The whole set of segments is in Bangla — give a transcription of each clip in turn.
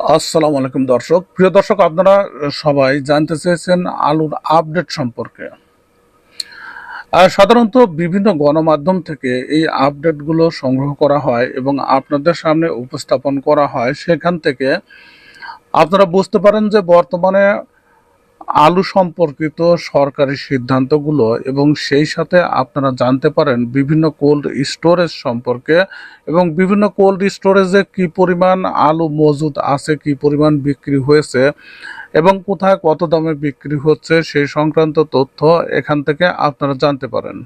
আসসালামু আলাইকুম দর্শক। প্রিয় দর্শক, আপনারা সবাই জানতে চেয়েছেন আলুর আপডেট সম্পর্কে। সাধারণত বিভিন্ন গণমাধ্যম থেকে এই আপডেটগুলো সংগ্রহ করা হয় এবং আপনাদের সামনে উপস্থাপন করা হয়। সেখান থেকে আপনারা বুঝতে পারেন যে বর্তমানে আলু সম্পর্কিত সরকারি সিদ্ধান্তগুলো এবং সেই সাথে আপনারা জানতে পারেন বিভিন্ন কোল্ড স্টোরেজ সম্পর্কে এবং বিভিন্ন কোল্ড স্টোরেজে কি পরিমাণ আলু মজুদ আছে, কি পরিমাণ বিক্রি হয়েছে এবং কোথায় কত দামে বিক্রি হচ্ছে সেই সংক্রান্ত তথ্য এখান থেকে আপনারা জানতে পারেন।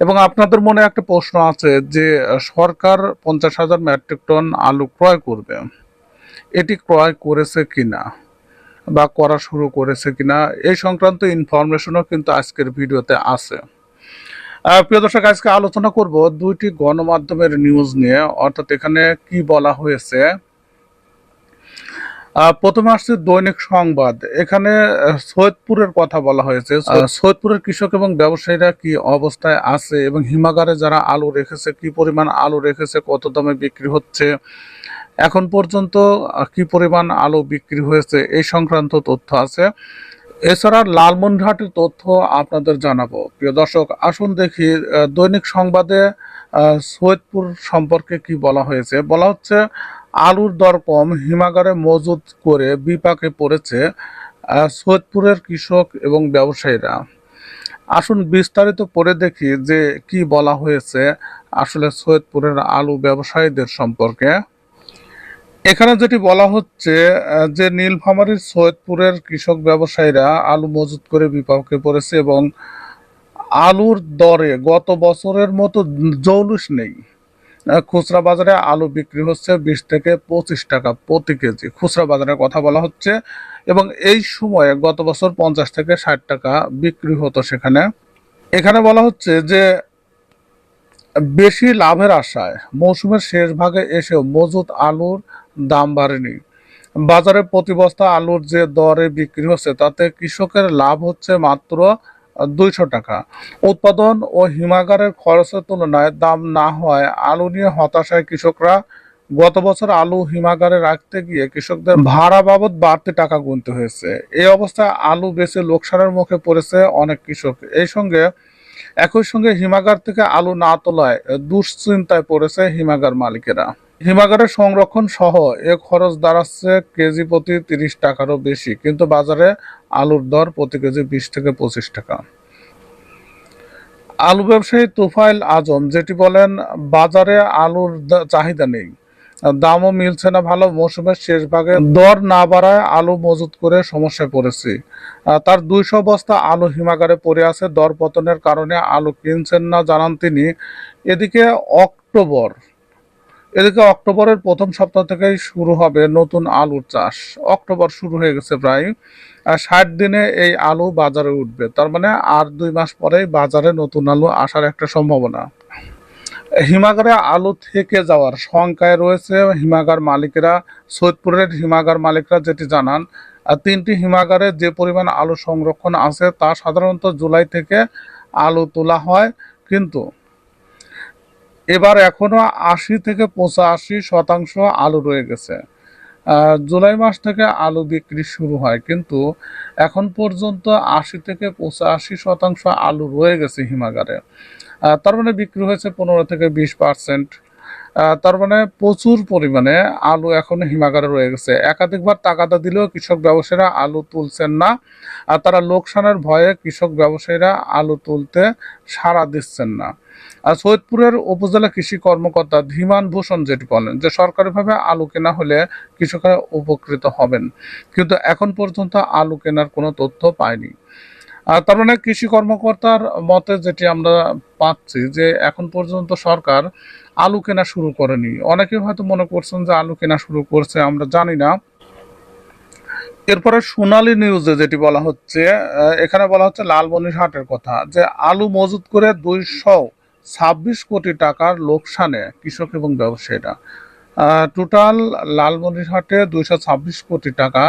এবং আপনাদের মনে একটা প্রশ্ন আছে যে, সরকার পঞ্চাশ হাজার মেট্রিক টন আলু ক্রয় করবে। এটি ক্রয় করেছে কিনা? বা করা শুরু করেছে কিনা এই সংক্রান্ত ইনফরমেশনও কিন্তু আজকের ভিডিওতে আছে। প্রিয় দর্শক আজকে আলোচনা করব দুইটি গণমাধ্যমের নিউজ নিয়ে অর্থাৎ এখানে কি বলা হয়েছে। প্রথমে আসছে দৈনিক সংবাদ। এখানে সৈয়দপুরের কথা বলা হয়েছে। সৈয়দপুরের কৃষক এবং ব্যবসায়ীরা কি অবস্থায় আছে এবং হিমাগারে যারা আলু রেখেছে কি পরিমাণ আলু রেখেছে কত দামে বিক্রি হচ্ছে এখন পর্যন্ত কি পরিমাণ আলু বিক্রি হয়েছে এই সংক্রান্ত তথ্য আছে। এছাড়া লালমনিরহাটের তথ্য আপনাদের জানাব। প্রিয় দর্শক, আসুন দেখি দৈনিক সংবাদে সৈয়দপুর সম্পর্কে কি বলা হয়েছে। বলা হচ্ছে, আলুর দর কম, হিমাগারে মজুত করে বিপাকে পড়েছে সৈয়দপুরের কৃষক এবং ব্যবসায়ীরা। আসুন বিস্তারিত পড়ে দেখি যে কি বলা হয়েছে আসলে সৈয়দপুরের আলু ব্যবসায়ীদের সম্পর্কে। এখানে যেটি বলা হচ্ছে যে নীলফামারীর সৈয়দপুরের কৃষক ব্যবসায়ীরা আলু মজুত করে বিপাকে পড়েছে এবং আলুর দরে গত বছরের মতো জৌলুস নেই। খুচরা বাজারে আলু বিক্রি হচ্ছে বিশ থেকে পঁচিশ টাকা প্রতি কেজি। খুচরা বাজারের কথা বলা হচ্ছে এবং এই সময়ে গত বছর পঞ্চাশ থেকে ষাট টাকা বিক্রি হতো সেখানে। এখানে বলা হচ্ছে যে বেশি লাভের আশায় মৌসুমের শেষ ভাগে এসেও মজুত আলুর দাম বাড়েনি। বাজারে প্রতি বস্তা আলুর যে দরে বিক্রি হচ্ছে, তাতে কৃষকের লাভ হচ্ছে মাত্র দুইশো টাকা। উৎপাদন ও হিমাগারের খরচের তুলনায় দাম না হওয়ায় আলু নিয়ে হতাশায় কৃষকরা গত বছর আলু হিমাগারে রাখতে গিয়ে কৃষকদের ভাড়া বাবদ বাড়তি টাকা গুনতে হয়েছে। এই অবস্থায় আলু বেচে লোকসানের মুখে পড়েছে অনেক কৃষক। এই সঙ্গে, একই সঙ্গে হিমাগার থেকে আলু না তোলায় দুশ্চিন্তায় পড়েছে হিমাগার মালিকেরা। হিমাগারের সংরক্ষণ সহ এ খরচ দাঁড়াচ্ছে কেজি প্রতি তিরিশ টাকারও বেশি, কিন্তু বাজারে আলুর দর প্রতি কেজি বিশ থেকে পঁচিশ টাকা। আলু ব্যবসায়ী তুফাইল আজম, যেটি বলেন, বাজারে আলুর চাহিদা নেই। দামও মিলছে না ভালো, মৌসুমের শেষ ভাগে দর না বাড়ায় আলু মজুত করে সমস্যায় পড়েছি। তার দুইশো বস্তা আলু হিমাগারে পড়ে আছে দর পতনের কারণে আলু কিনছেন না জানান তিনি। এদিকে অক্টোবর এদিকে অক্টোবরের প্রথম সপ্তাহ থেকেই শুরু হবে নতুন আলুর চাষ। অক্টোবর শুরু হয়ে গেছে প্রায় ষাট দিনে এই আলু বাজারে উঠবে। তার মানে আর দুই মাস পরেই বাজারে নতুন আলু আসার একটা সম্ভাবনা। হিমাগারে আলু থেকে যাওয়ার শঙ্কায় রয়েছে হিমাগার মালিকেরা। সৈয়দপুরের হিমাগার মালিকরা যেটি জানান তিনটি হিমাগারে যে পরিমাণ আলু সংরক্ষণ আছে তা সাধারণত জুলাই থেকে আলু তোলা হয়। কিন্তু এবার এখনও আশি থেকে পঁচাশি শতাংশ আলু রয়ে গেছে। জুলাই মাস থেকে আলু বিক্রি শুরু হয়, কিন্তু এখন পর্যন্ত আশি থেকে পঁচাশি শতাংশ আলু রয়ে গেছে হিমাগারে। তার মানে বিক্রি হয়েছে পনেরো থেকে বিশ পার্সেন্ট। তার মানে প্রচুর পরিমাণে আলু এখন হিমাগারে রয়ে গেছে। একাধিকবার তাগাদা দিলেও কৃষক ব্যবসায়ীরা আলু তুলছেন না, আর তারা লোকসানের ভয়ে কৃষক ব্যবসায়ীরা আলু তুলতে সাড়া দিচ্ছেন না। আর সৈয়দপুরের উপজেলা কৃষি কর্মকর্তা ধীমান ভূষণ যেটি বলেন যে, সরকারিভাবে আলু কেনা হলে কৃষকরা উপকৃত হবেন, কিন্তু এখন পর্যন্ত আলু কেনার কোনো তথ্য পায়নি। তার মানে কৃষি কর্মকর্তার মতে যেটি আমরা পাচ্ছি যে এখন পর্যন্ত সরকার আলু কেনা শুরু করেনি। অনেকে হয়তো মনে করছেন যে আলু কেনা শুরু করছে, আমরা জানি না। এরপরে সোনালী নিউজে যেটি বলা হচ্ছে এখানে বলা হচ্ছে লালমনিরহাটের কথা যে আলু মজুত করে দুইশো ছাব্বিশ কোটি টাকার লোকসানে কৃষক এবং ব্যবসায়ীরা। টোটাল লালমনিরহাটে দুইশো ছাব্বিশ কোটি টাকা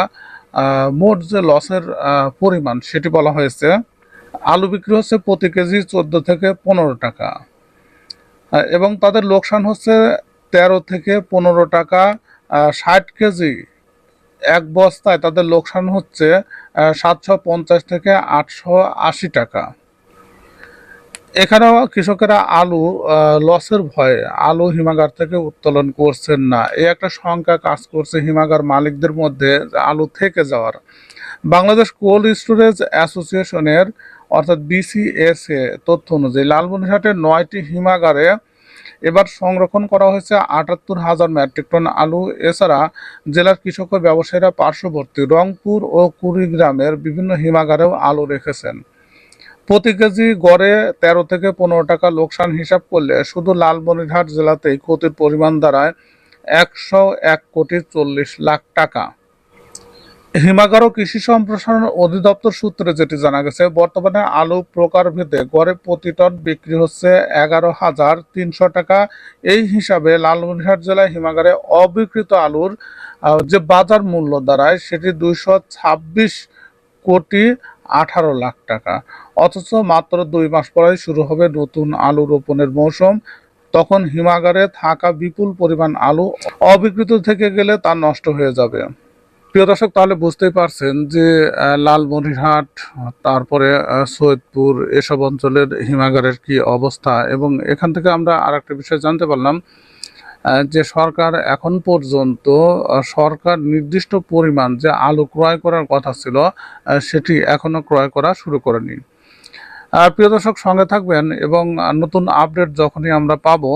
মোট যে লসের পরিমাণ সেটি বলা হয়েছে, আলু বিক্রি হচ্ছে প্রতি কেজি চোদ্দ থেকে পনেরো টাকা। এবং তাদের লোকসান হচ্ছে তেরো থেকে পনেরো টাকা ষাট কেজি। এক বস্তায় তাদের লোকসান হচ্ছে সাতশো পঞ্চাশ থেকে আটশো আশি টাকা। এখানেও কৃষকেরা আলু লসের ভয়ে আলু হিমাগার থেকে উত্তোলন করছেন না। এই একটা শঙ্কা কাজ করছে হিমাগার মালিকদের মধ্যে আলু থেকে যাওয়ার। বাংলাদেশ কোল্ড স্টোরেজ অ্যাসোসিয়েশনের, অর্থাৎ বিসিএস এ তথ্য অনুযায়ী লালমনিরহাটের নয়টি হিমাগারে এবার সংরক্ষণ করা হয়েছে আটাত্তর হাজার মেট্রিক টন আলু। এছাড়া জেলার কৃষক ও ব্যবসায়ীরা পার্শ্ববর্তী রংপুর ও কুড়িগ্রামের বিভিন্ন হিমাগারেও আলু রেখেছেন। প্রতি কেজি গড়ে তেরো থেকে পনেরো টাকা লোকসান হিসাব করলে শুধু লালমনিরহাট জেলাতেই ক্ষতির পরিমাণ দাঁড়ায় একশো এক কোটি চল্লিশ লাখ টাকা। হিমাগার ও কৃষি সম্প্রসারণ অধিদপ্তর সূত্রে যেটি জানা গেছে, বর্তমানে আলু প্রকারভেদে গড়ে প্রতি টন বিক্রি হচ্ছে এগারো হাজার তিনশো টাকা। এই হিসাবে লালমনিরহাট জেলায় হিমাগারে অবিকৃত আলুর যে বাজার মূল্য দাঁড়ায় সেটি দুইশো ছাব্বিশ কোটি আঠারো লাখ টাকা। অথচ মাত্র দুই মাস পরেই শুরু হবে নতুন আলু রোপণের মৌসুম। তখন হিমাগারে থাকা বিপুল পরিমাণ আলু অবিকৃত থেকে গেলে তা নষ্ট হয়ে যাবে। প্রিয় দর্শক, তাহলে বুঝতেই পারছেন যে লালমনিরহাট, তারপরে সৈয়দপুর এসব অঞ্চলের হিমাগারের কি অবস্থা? এবং এখান থেকে আমরা আর একটা বিষয় জানতে পারলাম। যে সরকার এখন পর্যন্ত সরকার নির্দিষ্ট পরিমাণ যে আলু ক্রয় করার কথা ছিল সেটি এখনও ক্রয় করা শুরু করেনি। প্রিয় দর্শক, সঙ্গে থাকবেন এবং নতুন আপডেট যখনই আমরা পাবো,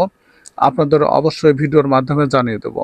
আপনাদের অবশ্যই ভিডিওর মাধ্যমে জানিয়ে দেব।